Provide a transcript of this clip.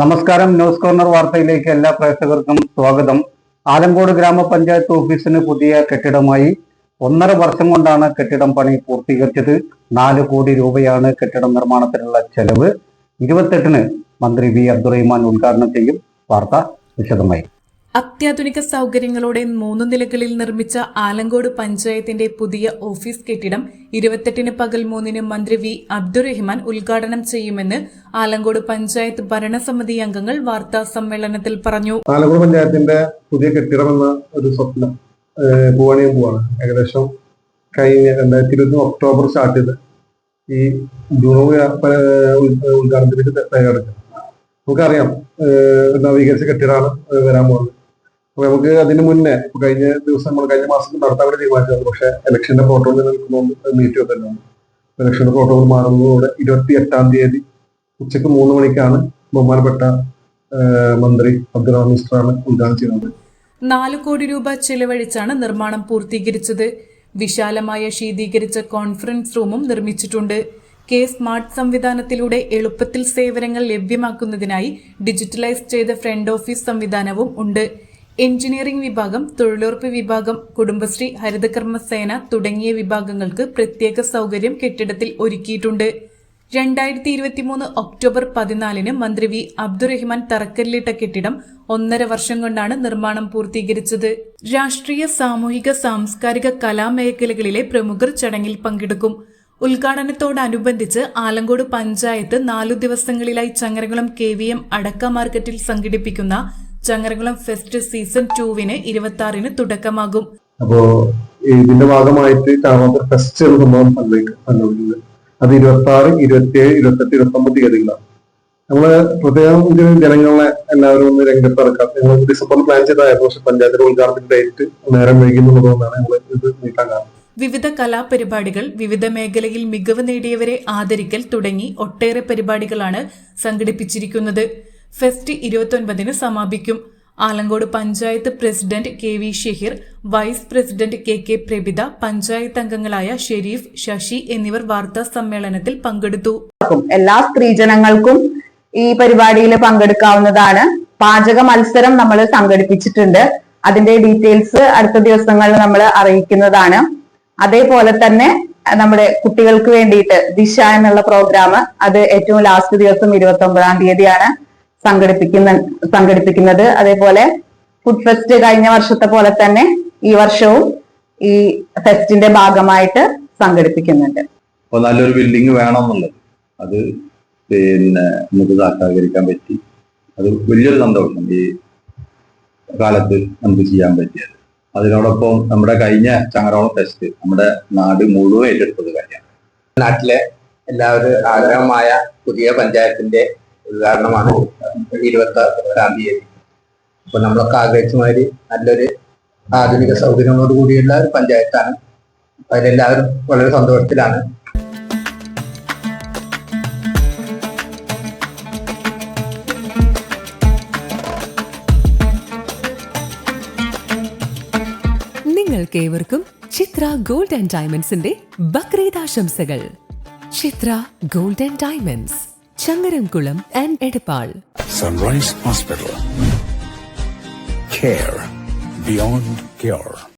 നമസ്കാരം news corner വാർത്തയിലേക്ക് എല്ലാ പ്രേക്ഷകർക്കും സ്വാഗതം. ആലങ്കോട് ഗ്രാമപഞ്ചായത്ത് ഓഫീസിന് പുതിയ കെട്ടിടമായി ഒന്നര വർഷം കൊണ്ടാണ് കെട്ടിടം പണി പൂർത്തീകരിച്ചത്. നാല് കോടി രൂപയാണ് കെട്ടിടം നിർമ്മാണത്തിനുള്ള ചെലവ്. ഇരുപത്തെട്ടിന് മന്ത്രി വി അബ്ദുറഹിമാൻ ഉദ്ഘാടനം ചെയ്യും. വാർത്ത വിശദമായി. അത്യാധുനിക സൗകര്യങ്ങളോടെ മൂന്ന് നിലകളിൽ നിർമ്മിച്ച ആലങ്കോട് പഞ്ചായത്തിന്റെ പുതിയ ഓഫീസ് കെട്ടിടം ഇരുപത്തെട്ടിന് പകൽ മൂന്നിന് മന്ത്രി വി അബ്ദുറഹിമാൻ ഉദ്ഘാടനം ചെയ്യുമെന്ന് ആലങ്കോട് പഞ്ചായത്ത് ഭരണസമിതി അംഗങ്ങൾ വാർത്താ സമ്മേളനത്തിൽ പറഞ്ഞു. ആലങ്കോട് പഞ്ചായത്തിന്റെ പുതിയ കെട്ടിടം എന്ന ഒരു സ്വപ്നം പൂവാണിയും പോവാണ്. ഏകദേശം കഴിഞ്ഞ രണ്ടായിരത്തി ഇരുപത്തി ഒക്ടോബർ സ്റ്റാർട്ട് ചെയ്ത് ഈ ഉദ്ഘാടനത്തിലേക്ക് തയ്യാറെടുക്കുക നമുക്കറിയാം നവീകരിച്ച കെട്ടിടമാണ് വരാൻ പോകുന്നത്. അപ്പൊ നമുക്ക് അതിന് മുന്നേ കഴിഞ്ഞ ദിവസം നമ്മൾ കഴിഞ്ഞ മാസം നടത്താൻ തീരുമാനിച്ചത് പക്ഷെ ഇലക്ഷന്റെ പ്രോട്ടോകോൾ നിൽക്കുന്നതുകൊണ്ട് മീറ്റ് വെക്കുന്നു ഇലക്ഷന്റെ പ്രോട്ടോകോൾ മാറുന്നതോടെ ഇരുപത്തി എട്ടാം തീയതി ഉച്ചയ്ക്ക് മൂന്ന് മണിക്കാണ് ബഹുമാനപ്പെട്ട മന്ത്രി അബ്ദുറഹ്മാൻ മിസ്റ്ററാണ് ഉദ്ഘാടനം ചെയ്യുന്നത്. നാല് കോടി രൂപ ചെലവഴിച്ചാണ് നിർമ്മാണം പൂർത്തീകരിച്ചത്. വിശാലമായ ശീതീകരിച്ച കോൺഫറൻസ് റൂമും നിർമ്മിച്ചിട്ടുണ്ട്. കെ സ്മാർട്ട് സംവിധാനത്തിലൂടെ എളുപ്പത്തിൽ സേവനങ്ങൾ ലഭ്യമാക്കുന്നതിനായി ഡിജിറ്റലൈസ് ചെയ്ത ഫ്രണ്ട് ഓഫീസ് സംവിധാനവും ഉണ്ട്. എഞ്ചിനീയറിംഗ് വിഭാഗം തൊഴിലുറപ്പ് വിഭാഗം കുടുംബശ്രീ ഹരിതകർമ്മസേന തുടങ്ങിയ വിഭാഗങ്ങൾക്ക് പ്രത്യേക സൗകര്യം കെട്ടിടത്തിൽ ഒരുക്കിയിട്ടുണ്ട്. രണ്ടായിരത്തി ഇരുപത്തിമൂന്ന് ഒക്ടോബർ പതിനാലിന് മന്ത്രി വി. അബ്ദുറഹിമാൻ തറക്കല്ലിട്ട കെട്ടിടം ഒന്നര വർഷം കൊണ്ടാണ് നിർമ്മാണം പൂർത്തീകരിച്ചത്. രാഷ്ട്രീയ സാമൂഹിക സാംസ്കാരിക കലാമേഖലകളിലെ പ്രമുഖർ ചടങ്ങിൽ പങ്കെടുക്കും. ഉദ്ഘാടനത്തോടനുബന്ധിച്ച് ആലങ്കോട് പഞ്ചായത്ത് നാലു ദിവസങ്ങളിലായി ചങ്ങരകുളം കെ വി എം അടക്ക മാർക്കറ്റിൽ സംഘടിപ്പിക്കുന്ന ചങ്ങരകുളം ഫെസ്റ്റ് സീസൺ ടൂവിന് ഇരുപത്തി ആറിന് തുടക്കമാകും. അപ്പോ ഇതിന്റെ ഭാഗമായിട്ട് ചാണകത്തിൽ ഫെസ്റ്റ് എന്ന സംഭവം സംഭവിക്കുന്നത് അത് ഇരുപത്തി ആറ് ഇരുപത്തി ഏഴ് ഇരുപത്തെട്ട് ഇരുപത്തി ഒമ്പത് തീയതികളാണ്. നമ്മൾ പ്രത്യേകം ഇത് ജനങ്ങളെ എല്ലാവരും ഒന്ന് രംഗത്തിറക്കാം. ഞങ്ങൾ ഡിസംബർ പ്ലാൻ ചെയ്തായിരുന്നു പക്ഷെ പഞ്ചായത്തിന്റെ ഉദ്ഘാടനത്തിന്റെ ഡേറ്റ് നേരം വൈകുന്നുള്ളതുകൊണ്ടാണ് ഞങ്ങൾ ഇത് നീക്കാൻ കാരണം. വിവിധ കലാപരിപാടികൾ വിവിധ മേഖലയിൽ മികവ് നേടിയവരെ ആദരിക്കൽ തുടങ്ങി ഒട്ടേറെ പരിപാടികളാണ് സംഘടിപ്പിച്ചിരിക്കുന്നത്. ഫെസ്റ്റ് ഇരുപത്തൊൻപതിന് സമാപിക്കും. Alangode panchayat president K V Shehir vice president K K Prabhitha panchayat അംഗങ്ങളായ ഷെരീഫ് ശശി എന്നിവർ വാർത്താ സമ്മേളനത്തിൽ പങ്കെടുത്തു. എല്ലാ സ്ത്രീജനങ്ങൾക്കും ഈ പരിപാടിയിൽ പങ്കെടുക്കാവുന്നതാണ്. പാചക മത്സരം നമ്മൾ സംഘടിപ്പിച്ചിട്ടുണ്ട്. അതിന്റെ ഡീറ്റെയിൽസ് അടുത്ത ദിവസങ്ങളിൽ നമ്മൾ അറിയിക്കുന്നതാണ്. അതേപോലെ തന്നെ നമ്മുടെ കുട്ടികൾക്ക് വേണ്ടിയിട്ട് ദിശ എന്നുള്ള പ്രോഗ്രാം അത് ഏറ്റവും ലാസ്റ്റ് ദിവസം ഇരുപത്തി ഒമ്പതാം തീയതിയാണ്. സംഘടിപ്പിക്കുന്ന സംഘടിപ്പിക്കുന്നത്. അതേപോലെ ഫുഡ് ഫെസ്റ്റ് കഴിഞ്ഞ വർഷത്തെ പോലെ തന്നെ ഈ വർഷവും ഈ ഫെസ്റ്റിന്റെ ഭാഗമായിട്ട് സംഘടിപ്പിക്കുന്നുണ്ട്. അപ്പോൾ നല്ലൊരു ബിൽഡിംഗ് വേണമെന്നുള്ളത്. അത് പിന്നെ നമുക്ക് സാക്ഷാത്കരിക്കാൻ പറ്റി. അത് വലിയൊരു സന്തോഷം ഈ കാലത്ത് നമുക്ക് ചെയ്യാൻ പറ്റിയത്. അതിനോടൊപ്പം നമ്മുടെ കഴിഞ്ഞ ചങ്ങരോളം ഫെസ്റ്റ് നമ്മുടെ നാട് മുഴുവൻ ഏറ്റെടുത്തത് കാര്യമാണ്. നാട്ടിലെ എല്ലാവരും ആഗ്രഹമായ പുതിയ പഞ്ചായത്തിന്റെ ഉദ്ഘാടനമാണ് ഇരുപത്തി ആറാം തീയതി. അപ്പൊ നമ്മളൊക്കെ ആഗ്രഹിച്ച മാതിരി നല്ലൊരു ആധുനിക സൗകര്യങ്ങളോട് കൂടിയുള്ള ഒരു പഞ്ചായത്താണ്. അതിലെല്ലാവരും വളരെ സന്തോഷത്തിലാണ്. ചിത്ര ഗോൾഡ് ആൻഡ് ഡയമണ്ട്സിന്റെ ബക്രീദ് ആശംസകൾ Chithra gold and diamonds. Changaramkulam and Edappal Sunrise Hospital. Care beyond cure.